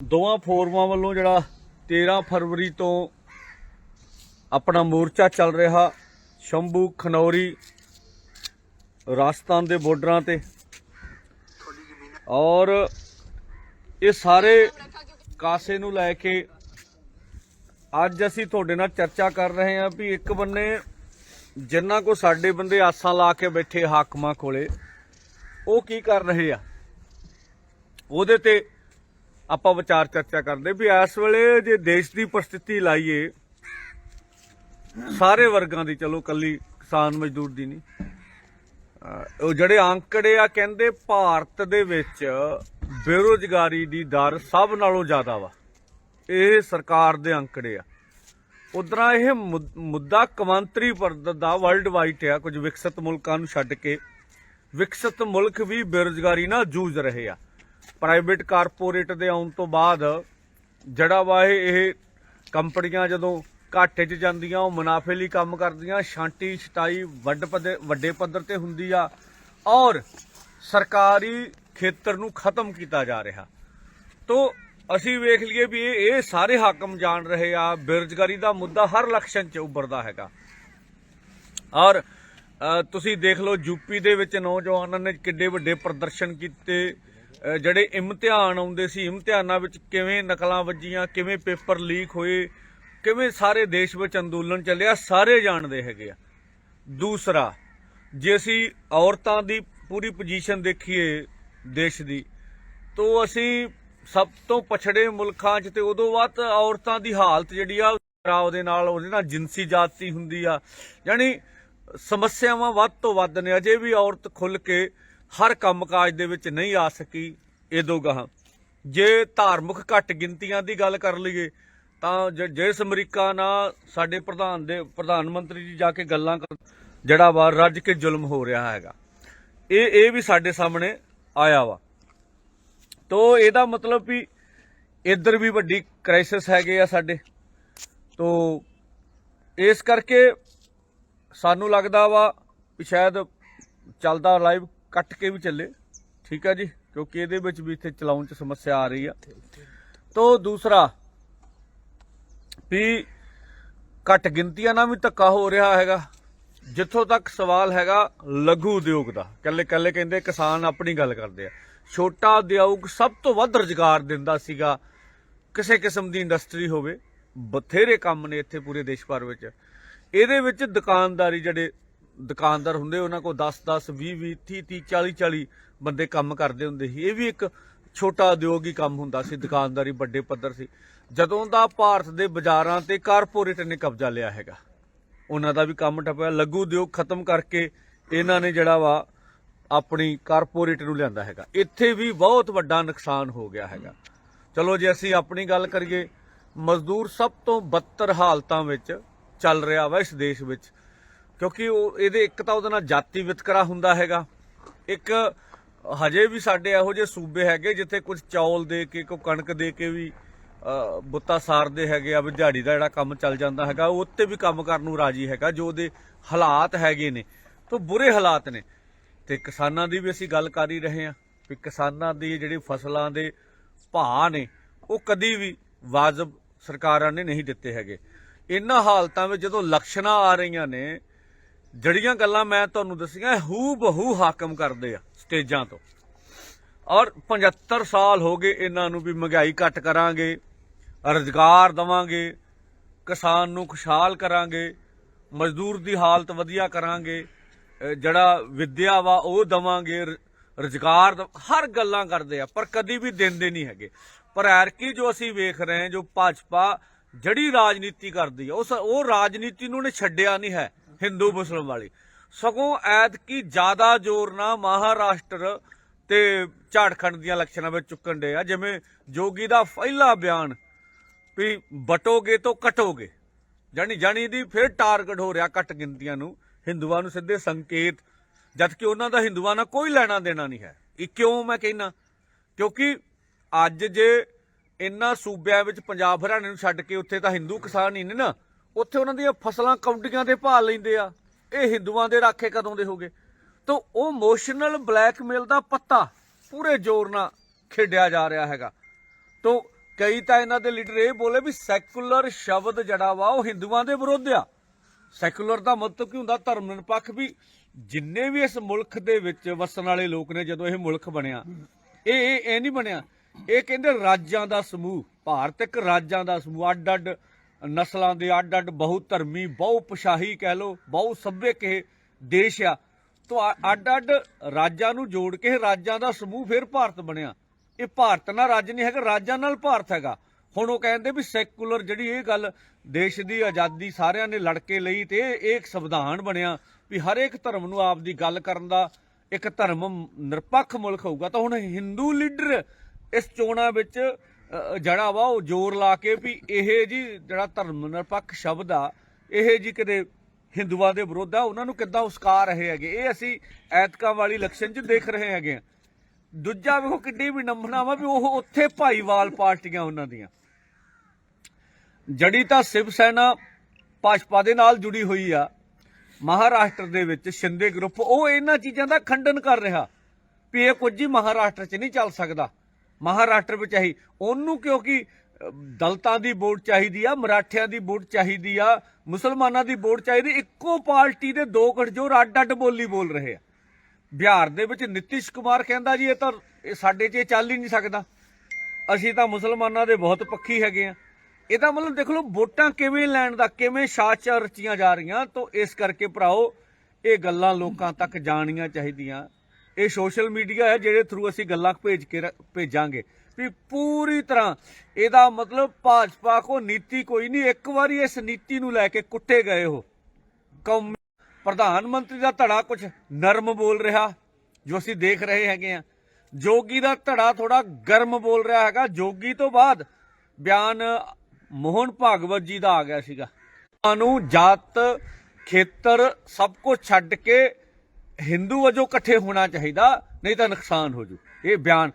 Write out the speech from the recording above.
ਦੋਵਾਂ ਫੋਰਮਾਂ ਵੱਲੋਂ ਜਿਹੜਾ 13 ਫਰਵਰੀ ਤੋਂ ਆਪਣਾ ਮੋਰਚਾ ਚੱਲ ਰਿਹਾ, ਸ਼ੰਭੂ, ਖਨੌਰੀ, ਰਾਜਸਥਾਨ ਦੇ ਬਾਰਡਰਾਂ ਤੇ। ਔਰ ਇਹ ਸਾਰੇ ਕਾਸੇ ਨੂੰ ਲੈ ਕੇ ਅੱਜ ਅਸੀਂ ਤੁਹਾਡੇ ਨਾਲ ਚਰਚਾ ਕਰ ਰਹੇ ਹਾਂ ਵੀ ਇੱਕ ਬੰਨੇ ਜਿੰਨਾ ਕੋ ਸਾਡੇ ਬੰਦੇ ਆਸਾਂ ਲਾ ਕੇ ਬੈਠੇ ਹਾਕਮਾਂ ਕੋਲੇ, ਉਹ ਕੀ ਕਰ ਰਹੇ ਆ? ਉਹਦੇ ਤੇ ਆਪਾਂ ਵਿਚਾਰ ਚਰਚਾ ਕਰਦੇ ਵੀ ਇਸ ਵੇਲੇ ਜੇ ਦੇਸ਼ ਦੀ ਪਰਿਸਥਿਤੀ ਲਾਈਏ, ਸਾਰੇ ਵਰਗਾਂ ਦੀ, ਚਲੋ ਕੱਲੀ ਕਿਸਾਨ ਮਜ਼ਦੂਰ ਦੀ ਨਹੀਂ। ਉਹ ਜਿਹੜੇ ਅੰਕੜੇ ਆ, ਕਹਿੰਦੇ ਭਾਰਤ ਦੇ ਵਿੱਚ ਬੇਰੋਜ਼ਗਾਰੀ ਦੀ ਦਰ ਸਭ ਨਾਲੋਂ ਜ਼ਿਆਦਾ ਵਾ। ਇਹ ਸਰਕਾਰ ਦੇ ਅੰਕੜੇ ਆ। ਉਧਰਾਂ ਇਹ ਮੁੱਦਾ ਕਮਾਂਤਰੀ ਪਰਦ ਦਾ ਵਰਲਡ ਵਾਈਡ ਆ, ਕੁਝ ਵਿਕਸਿਤ ਮੁਲਕਾਂ ਨੂੰ ਛੱਡ ਕੇ। ਵਿਕਸਿਤ ਮੁਲਕ ਵੀ ਬੇਰੋਜ਼ਗਾਰੀ ਨਾਲ ਜੂਝ ਰਹੇ ਆ। ਪ੍ਰਾਈਵੇਟ ਕਾਰਪੋਰੇਟ ਦੇ ਆਉਣ ਤੋਂ ਬਾਅਦ ਜਿਹੜਾ ਵਾ ਇਹ ਕੰਪਨੀਆਂ ਜਦੋਂ ਘਾਟੇ 'ਚ ਜਾਂਦੀਆਂ, ਉਹ ਮੁਨਾਫੇ ਲਈ ਕੰਮ ਕਰਦੀਆਂ, ਛਾਂਟੀ ਛਟਾਈ ਵੱਡ ਪੱਧਰ, ਵੱਡੇ ਪੱਧਰ ਤੇ ਹੁੰਦੀ ਆ ਔਰ ਸਰਕਾਰੀ ਖੇਤਰ ਨੂੰ ਖਤਮ ਕੀਤਾ ਜਾ ਰਿਹਾ। ਤੋ ਅਸੀਂ ਵੇਖ ਲਈਏ ਵੀ ਇਹ ਸਾਰੇ ਹਾਕਮ ਜਾਣ ਰਹੇ ਆ। ਬੇਰੁਜ਼ਗਾਰੀ ਦਾ ਮੁੱਦਾ ਹਰ ਇਲੈਕਸ਼ਨ 'ਚ ਉੱਭਰਦਾ ਹੈਗਾ। ਔਰ ਤੁਸੀਂ ਦੇਖ ਲਓ ਯੂਪੀ ਦੇ ਵਿੱਚ ਨੌਜਵਾਨਾਂ ਨੇ ਕਿੱਡੇ ਵੱਡੇ ਪ੍ਰਦਰਸ਼ਨ ਕੀਤੇ। ਜਿਹੜੇ ਇਮਤਿਹਾਨ ਆਉਂਦੇ ਸੀ, ਇਮਤਿਹਾਨਾਂ ਵਿੱਚ ਕਿਵੇਂ ਨਕਲਾਂ ਵੱਜੀਆਂ, ਕਿਵੇਂ ਪੇਪਰ ਲੀਕ ਹੋਏ, ਕਿਵੇਂ ਸਾਰੇ ਦੇਸ਼ ਵਿੱਚ ਅੰਦੋਲਨ ਚੱਲਿਆ, ਸਾਰੇ ਜਾਣਦੇ ਹੈਗੇ ਆ। ਦੂਸਰਾ, ਜੇ ਅਸੀਂ ਔਰਤਾਂ ਦੀ ਪੂਰੀ ਪੋਜੀਸ਼ਨ ਦੇਖੀਏ ਦੇਸ਼ ਦੀ, ਤੋਂ ਅਸੀਂ ਸਭ ਤੋਂ ਪਛੜੇ ਮੁਲਕਾਂ 'ਚ ਤੇ ਉਦੋਂ ਬਾਅਦ ਔਰਤਾਂ ਦੀ ਹਾਲਤ ਜਿਹੜੀ ਆ, ਖਰਾਬ ਦੇ ਨਾਲ ਉਹਦੇ ਨਾਲ ਜਿਨਸੀ ਜਾਤੀ ਹੁੰਦੀ ਆ। ਯਾਨੀ ਸਮੱਸਿਆਵਾਂ ਵੱਧ ਤੋਂ ਵੱਧ ਨੇ, ਅਜੇ ਵੀ ਔਰਤ ਖੁੱਲ ਕੇ ਹਰ ਕੰਮਕਾਜ ਦੇ ਵਿੱਚ ਨਹੀਂ ਆ ਸਕੀ ਇਦੋਂ ਗਾਹਾਂ। ਜੇ ਧਾਰਮਿਕ ਘੱਟ ਗਿਣਤੀਆਂ ਦੀ ਗੱਲ ਕਰ ਲਈਏ, ਤਾਂ ਜ- ਜਿਸ ਅਮਰੀਕਾ ਨਾਲ ਸਾਡੇ ਪ੍ਰਧਾਨ ਦੇ, ਪ੍ਰਧਾਨ ਮੰਤਰੀ ਜੀ ਜਾ ਕੇ ਗੱਲਾਂ ਕਰ, ਜਿਹੜਾ ਵਾ ਰੱਜ ਕੇ ਜ਼ੁਲਮ ਹੋ ਰਿਹਾ ਹੈਗਾ। ਇਹ ਇਹ ਵੀ ਸਾਡੇ ਸਾਹਮਣੇ ਆਇਆ ਵਾ। ਤੋ ਇਹਦਾ ਮਤਲਬ ਵੀ ਇੱਧਰ ਵੀ ਵੱਡੀ ਕ੍ਰਾਈਸਿਸ ਹੈਗੇ ਆ ਸਾਡੇ। ਤੋ ਇਸ ਕਰਕੇ ਸਾਨੂੰ ਲੱਗਦਾ ਵਾ ਵੀ ਸ਼ਾਇਦ ਚੱਲਦਾ ਲਾਈਵ ਕੱਟ ਕੇ ਵੀ ਚੱਲੇ। ਠੀਕ ਆ ਜੀ? ਕਿਉਂਕਿ ਇਹਦੇ ਵਿੱਚ ਵੀ ਇੱਥੇ ਚਲਾਉਣ 'ਚ ਸਮੱਸਿਆ ਆ ਰਹੀ ਆ। ਤੋ ਦੂਸਰਾ, ਵੀ ਘੱਟ ਗਿਣਤੀਆਂ ਨਾਲ ਵੀ ਧੱਕਾ ਹੋ ਰਿਹਾ ਹੈਗਾ। ਜਿੱਥੋਂ ਤੱਕ ਸਵਾਲ ਹੈਗਾ ਲਘੂ ਉਦਯੋਗ ਦਾ। ਕੱਲੇ ਕੱਲੇ ਕਹਿੰਦੇ ਕਿਸਾਨ ਆਪਣੀ ਗੱਲ ਕਰਦੇ ਆ। ਛੋਟਾ ਉਦਯੋਗ ਸਭ ਤੋਂ ਵੱਧ ਰੁਜ਼ਗਾਰ ਦਿੰਦਾ ਸੀਗਾ। ਕਿਸੇ ਕਿਸਮ ਦੀ ਇੰਡਸਟਰੀ ਹੋਵੇ, ਬਥੇਰੇ ਕੰਮ ਨੇ ਇੱਥੇ ਪੂਰੇ ਦੇਸ਼ ਭਰ ਵਿੱਚ। ਇਹਦੇ ਵਿੱਚ ਦੁਕਾਨਦਾਰੀ ਜਿਹੜੇ ਦੁਕਾਨਦਾਰ ਹੁੰਦੇ, ਉਹਨਾਂ ਕੋਲ 10 10 20 20 30 30 40 40 ਬੰਦੇ ਕੰਮ ਕਰਦੇ ਹੁੰਦੇ ਸੀ। ਇਹ ਵੀ ਇੱਕ ਛੋਟਾ ਉਦਯੋਗ ਹੀ ਕੰਮ ਹੁੰਦਾ ਸੀ, ਦੁਕਾਨਦਾਰੀ, ਵੱਡੇ ਪੱਧਰ ਸੀ। ਜਦੋਂ ਦਾ ਭਾਰਤ ਦੇ ਬਾਜ਼ਾਰਾਂ ਤੇ ਕਾਰਪੋਰੇਟ ਨੇ ਕਬਜ਼ਾ ਲਿਆ ਹੈਗਾ, ਉਹਨਾਂ ਦਾ ਵੀ ਕੰਮ ਟੱਪਿਆ ਲਘੂ ਉਦਯੋਗ ਖਤਮ ਕਰਕੇ ਇਹਨਾਂ ਨੇ ਜਿਹੜਾ ਵਾ ਆਪਣੀ ਕਾਰਪੋਰੇਟ ਨੂੰ ਲਿਆਂਦਾ ਹੈਗਾ। ਇੱਥੇ ਵੀ ਬਹੁਤ ਵੱਡਾ ਨੁਕਸਾਨ ਹੋ ਗਿਆ ਹੈਗਾ। ਚਲੋ ਜੇ ਅਸੀਂ ਆਪਣੀ ਗੱਲ ਕਰੀਏ, ਮਜ਼ਦੂਰ ਸਭ ਤੋਂ ਬੱਤਰ ਹਾਲਤਾਂ ਵਿੱਚ ਚੱਲ ਰਿਹਾ ਵਾ ਇਸ ਦੇਸ਼ ਵਿੱਚ। ਕਿਉਂਕਿ ਉਹ ਇਹਦੇ ਇੱਕ ਤਾਂ ਉਹਦੇ ਨਾਲ ਜਾਤੀ ਵਿਤਕਰਾ ਹੁੰਦਾ ਹੈਗਾ। ਇੱਕ ਹਜੇ ਵੀ ਸਾਡੇ ਇਹੋ ਜਿਹੇ ਸੂਬੇ ਹੈਗੇ ਜਿੱਥੇ ਕੁਝ ਚੌਲ ਦੇ ਕੇ, ਕੋਈ ਕਣਕ ਦੇ ਕੇ ਵੀ ਬੁੱਤਾ ਸਾਰਦੇ ਹੈਗੇ ਆ, ਵੀ ਦਿਹਾੜੀ ਦਾ ਜਿਹੜਾ ਕੰਮ ਚੱਲ ਜਾਂਦਾ ਹੈਗਾ, ਉਹ ਉੱਤੇ ਵੀ ਕੰਮ ਕਰਨ ਨੂੰ ਰਾਜੀ ਹੈਗਾ, ਜੋ ਉਹਦੇ ਹਾਲਾਤ ਹੈਗੇ ਨੇ। ਤੋਂ ਬੁਰੇ ਹਾਲਾਤ ਨੇ। ਤੇ ਕਿਸਾਨਾਂ ਦੀ ਵੀ ਅਸੀਂ ਗੱਲ ਕਰ ਹੀ ਰਹੇ ਹਾਂ ਵੀ ਕਿਸਾਨਾਂ ਦੀ ਜਿਹੜੀ ਫਸਲਾਂ ਦੇ ਭਾਅ ਨੇ, ਉਹ ਕਦੀ ਵੀ ਵਾਜਬ ਸਰਕਾਰਾਂ ਨੇ ਨਹੀਂ ਦਿੱਤੇ ਹੈਗੇ। ਇਹਨਾਂ ਹਾਲਤਾਂ ਵਿੱਚ ਜਦੋਂ ਲਕਸ਼ਣਾਂ ਆ ਰਹੀਆਂ ਨੇ ਜਿਹੜੀਆਂ ਗੱਲਾਂ ਮੈਂ ਤੁਹਾਨੂੰ ਦੱਸੀਆਂ ਹੂ ਬਹੂ ਹਾਕਮ ਕਰਦੇ ਆ, ਸਟੇਜਾਂ ਤੋਂ। ਔਰ 75 ਸਾਲ ਹੋ ਗਏ ਇਹਨਾਂ ਨੂੰ ਵੀ ਮਹਿੰਗਾਈ ਘੱਟ ਕਰਾਂਗੇ, ਰੁਜ਼ਗਾਰ ਦਵਾਂਗੇ, ਕਿਸਾਨ ਨੂੰ ਖੁਸ਼ਹਾਲ ਕਰਾਂਗੇ, ਮਜ਼ਦੂਰ ਦੀ ਹਾਲਤ ਵਧੀਆ ਕਰਾਂਗੇ ਜਿਹੜਾ ਵਿਦਿਆ ਵਾ ਉਹ ਦਵਾਂਗੇ ਰੁਜ਼ਗਾਰ ਹਰ ਗੱਲਾਂ ਕਰਦੇ ਆ, ਪਰ ਕਦੀ ਵੀ ਦਿੰਦੇ ਨਹੀਂ ਹੈਗੇ। ਪਰ ਐਰਕੀ ਜੋ ਅਸੀਂ ਵੇਖ ਰਹੇ ਹਾਂ, ਜੋ ਭਾਜਪਾ ਜੜੀ ਰਾਜਨੀਤੀ ਕਰਦੀ ਆ, ਉਸ, ਉਹ ਰਾਜਨੀਤੀ ਨੂੰ ਨੇ ਛੱਡਿਆ ਨਹੀਂ ਹੈ। ਹਿੰਦੂ ਮੁਸਲਮ ਵਾਲੀ। ਸਗੋਂ ਐਤਕੀ ਜ਼ਿਆਦਾ ਜ਼ੋਰ ਨਾ ਮਹਾਰਾਸ਼ਟਰ ਤੇ ਝਾੜਖੰਡ ਦੀਆਂ ਇਲੈਕਸ਼ਨਾਂ ਵਿੱਚ ਚੁੱਕਣ ਦੇ ਆ। ਜਿਵੇਂ ਜੋਗੀ ਦਾ ਪਹਿਲਾ ਬਿਆਨ ਵੀ ਬਟੋਗੇ ਤੋਂ ਕਟੋਗੇ ਜਾਨੀ ਜਾਨੀ ਦੀ ਫਿਰ ਟਾਰਗੇਟ ਹੋ ਰਿਹਾ ਘੱਟ ਗਿਣਤੀਆਂ ਨੂੰ। ਹਿੰਦੂਆਂ ਨੂੰ ਸਿੱਧੇ ਸੰਕੇਤ ਜਦ ਕਿ ਉਹਨਾਂ ਦਾ ਹਿੰਦੂਆਂ ਨਾਲ ਕੋਈ ਲੈਣਾ ਦੇਣਾ ਨਹੀਂ ਹੈ। ਇਹ ਕਿਉਂ ਮੈਂ ਕਹਿਣਾ ਕਿਉਂਕਿ ਅੱਜ ਜੇ ਇੰਨਾ ਸੂਬਿਆਂ ਵਿੱਚ ਪੰਜਾਬ ਹਰਿਆਣੇ ਨੂੰ ਛੱਡ ਕੇ ਉੱਥੇ ਤਾਂ ਹਿੰਦੂ ਕਿਸਾਨ ਹੀ ਨੇ ਨਾ। ਉੱਥੇ ਉਹਨਾਂ ਦੀਆਂ ਫਸਲਾਂ ਕੌਡੀਆਂ ਤੇ ਭਾਅ ਲੈਂਦੇ ਆ। ਇਹ ਹਿੰਦੂਆਂ ਦੇ ਰਾਖੇ ਕਦੋਂ ਦੇ ਹੋਗੇ ਤਾਂ ਉਹ ਇਮੋਸ਼ਨਲ ਬਲੈਕਮੇਲ ਦਾ ਪੱਤਾ ਪੂਰੇ ਜ਼ੋਰ ਨਾਲ ਖੇਡਿਆ ਜਾ ਰਿਹਾ ਹੈਗਾ। ਤੋਂ ਕਈ ਤਾਂ ਇਹਨਾਂ ਦੇ ਲੀਡਰ ਇਹ ਬੋਲੇ ਵੀ ਸੈਕੂਲਰ ਸ਼ਬਦ ਜਿਹੜਾ ਵਾ ਉਹ ਹਿੰਦੂਆਂ ਦੇ ਵਿਰੁੱਧ ਆ। ਸੈਕੂਲਰ ਦਾ ਮਤਲਬ ਕੀ ਹੁੰਦਾ ਧਰਮ ਨਿਰਪੱਖ ਵੀ ਜਿੰਨੇ ਵੀ ਇਸ ਮੁਲਕ ਦੇ ਵਿੱਚ ਵਸਣ ਵਾਲੇ ਲੋਕ ਨੇ ਜਦੋਂ ਇਹ ਮੁਲਕ ਬਣਿਆ, ਇਹ ਇਹ ਨਹੀਂ ਬਣਿਆ। ਇਹ ਕਹਿੰਦੇ ਰਾਜਾਂ ਦਾ ਸਮੂਹ, ਭਾਰਤ ਇੱਕ ਰਾਜਾਂ ਦਾ ਸਮੂਹ ਅੱਡ ਅੱਡ ਨਸਲਾਂ ਦੇ ਅੱਡ ਅੱਡ ਬਹੁ ਧਰਮੀ ਬਹੁ ਪਸ਼ਾਹੀ ਕਹਿ ਲੋ ਬਹੁ ਸੱਭਿਅਕ ਇਹ ਦੇਸ਼ ਆ। ਤੋਂ ਅੱਡ ਅੱਡ ਰਾਜਾਂ ਨੂੰ ਜੋੜ ਕੇ ਰਾਜਾਂ ਦਾ ਸਮੂਹ ਫਿਰ ਭਾਰਤ ਬਣਿਆ। ਇਹ ਭਾਰਤ ਨਾਲ ਰਾਜ ਨਹੀਂ ਹੈਗਾ, ਰਾਜਾਂ ਨਾਲ ਭਾਰਤ ਹੈਗਾ। ਹੁਣ ਉਹ ਕਹਿੰਦੇ ਵੀ ਸੈਕੂਲਰ ਜਿਹੜੀ ਇਹ ਗੱਲ ਦੇਸ਼ ਦੀ ਆਜ਼ਾਦੀ ਸਾਰਿਆਂ ਨੇ ਲੜ ਕੇ ਲਈ ਤੇ ਇਹ ਇੱਕ ਸੰਵਿਧਾਨ ਬਣਿਆ ਵੀ ਹਰ ਇੱਕ ਧਰਮ ਨੂੰ ਆਪ ਦੀ ਗੱਲ ਕਰਨ ਦਾ ਇੱਕ ਧਰਮ ਨਿਰਪੱਖ ਮੁਲਕ ਹੋਊਗਾ। ਤਾਂ ਹੁਣ ਹਿੰਦੂ ਲੀਡਰ ਇਸ ਚੋਣਾਂ ਵਿੱਚ ਜਿਹੜਾ ਵਾ ਉਹ ਜ਼ੋਰ ਲਾ ਕੇ ਵੀ ਇਹ ਜੀ ਜਿਹੜਾ ਧਰਮ ਨਿਰਪੱਖ ਸ਼ਬਦ ਆ, ਇਹ ਜੀ ਕਿਤੇ ਹਿੰਦੂਆਂ ਦੇ ਵਿਰੁੱਧ ਆ, ਉਹਨਾਂ ਨੂੰ ਕਿੱਦਾਂ ਉਸਕਾ ਰਹੇ ਹੈਗੇ? ਇਹ ਅਸੀਂ ਐਤਕਾਂ ਵਾਲੀ ਇਲੈਕਸ਼ਨ 'ਚ ਦੇਖ ਰਹੇ ਹੈਗੇ ਆ। ਦੂਜਾ ਵੇਖੋ ਕਿੱਡੀ ਵੀ ਨੰਬਣਾ ਵਾ ਵੀ ਉਹ ਉੱਥੇ ਭਾਈਵਾਲ ਪਾਰਟੀਆਂ ਉਹਨਾਂ ਦੀਆਂ। ਜੜੀ ਤਾਂ ਸ਼ਿਵ ਸੈਨਾ ਭਾਜਪਾ ਦੇ ਨਾਲ ਜੁੜੀ ਹੋਈ ਆ, ਮਹਾਰਾਸ਼ਟਰ ਦੇ ਵਿੱਚ ਸ਼ਿੰਦੇ ਗਰੁੱਪ, ਉਹ ਇਹਨਾਂ ਚੀਜ਼ਾਂ ਦਾ ਖੰਡਨ ਕਰ ਰਿਹਾ। ਵੀ ਇਹ ਕੁਝ ਹੀ ਮਹਾਰਾਸ਼ਟਰ 'ਚ ਨਹੀਂ ਚੱਲ ਸਕਦਾ। ਮਹਾਰਾਸ਼ਟਰ ਵਿੱਚ ਆਹੀ। ਉਹਨੂੰ ਕਿਉਂਕਿ ਦਲਤਾਂ ਦੀ ਵੋਟ ਚਾਹੀਦੀ ਆ, ਮਰਾਠਿਆਂ ਦੀ ਵੋਟ ਚਾਹੀਦੀ ਆ, ਮੁਸਲਮਾਨਾਂ ਦੀ ਵੋਟ ਚਾਹੀਦੀ, ਇੱਕੋ ਪਾਰਟੀ ਦੇ ਦੋ ਗਠਜੋੜ ਅੱਡ-ਅੱਡ ਬੋਲੀ ਬੋਲ ਰਹੇ ਆ। ਬਿਹਾਰ ਦੇ ਵਿੱਚ ਨਿਤਿਸ਼ ਕੁਮਾਰ ਕਹਿੰਦਾ ਜੀ, ਇਹ ਤਾਂ, ਇਹ ਸਾਡੇ 'ਚ ਇਹ ਚੱਲ ਹੀ ਨਹੀਂ ਸਕਦਾ। ਅਸੀਂ ਤਾਂ ਮੁਸਲਮਾਨਾਂ ਦੇ ਬਹੁਤ ਪੱਖੀ ਹੈਗੇ ਆ। ਇਹਦਾ ਮਤਲਬ ਦੇਖ ਲਓ, ਵੋਟਾਂ ਕਿਵੇਂ ਲੈਣ ਦਾ, ਕਿਵੇਂ ਸਾਚਾ ਰਚੀਆਂ ਜਾ ਰਹੀਆਂ, ਤਾਂ ਇਸ ਕਰਕੇ ਭਰਾਓ, ਇਹ ਗੱਲਾਂ ਲੋਕਾਂ ਤੱਕ ਜਾਣੀਆਂ ਚਾਹੀਦੀਆਂ। ਇਹ ਸੋਸ਼ਲ ਮੀਡੀਆ ਹੈ ਜਿਹੜੇ ਥਰੂ ਅਸੀਂ ਗੱਲਾਂ ਭੇਜ ਕੇ ਭੇਜਾਂਗੇ। ਵੀ ਪੂਰੀ ਤਰ੍ਹਾਂ ਇਹਦਾ ਮਤਲਬ ਭਾਜਪਾ ਕੋ ਨੀਤੀ ਕੋਈ ਨਹੀਂ, ਇੱਕ ਵਾਰੀ ਇਸ ਨੀਤੀ ਨੂੰ ਲੈ ਕੇ ਕੁੱਟੇ ਗਏ ਹੋ ਕੌਮ ਪ੍ਰਧਾਨ ਮੰਤਰੀ ਦਾ ਧੜਾ ਕੁਝ ਨਰਮ ਬੋਲ ਰਿਹਾ, ਜੋ ਅਸੀਂ ਦੇਖ ਰਹੇ ਹੈਗੇ ਆ ਜੋਗੀ ਦਾ ਧੜਾ ਥੋੜਾ ਗਰਮ ਬੋਲ ਰਿਹਾ ਹੈਗਾ। ਜੋਗੀ ਤੋਂ ਬਾਅਦ ਬਿਆਨ ਮੋਹਨ ਭਾਗਵਤ ਜੀ ਦਾ ਆ ਗਿਆ ਸੀਗਾ। ਨੂੰ ਜਾਤ, ਖੇਤਰ ਸਭ ਕੁਝ ਛੱਡ ਕੇ ਹਿੰਦੂ ਵਜੋਂ ਇਕੱਠੇ ਹੋਣਾ ਚਾਹੀਦਾ ਨਹੀਂ ਤਾਂ ਨੁਕਸਾਨ ਹੋ ਜੂ। ਇਹ ਬਿਆਨ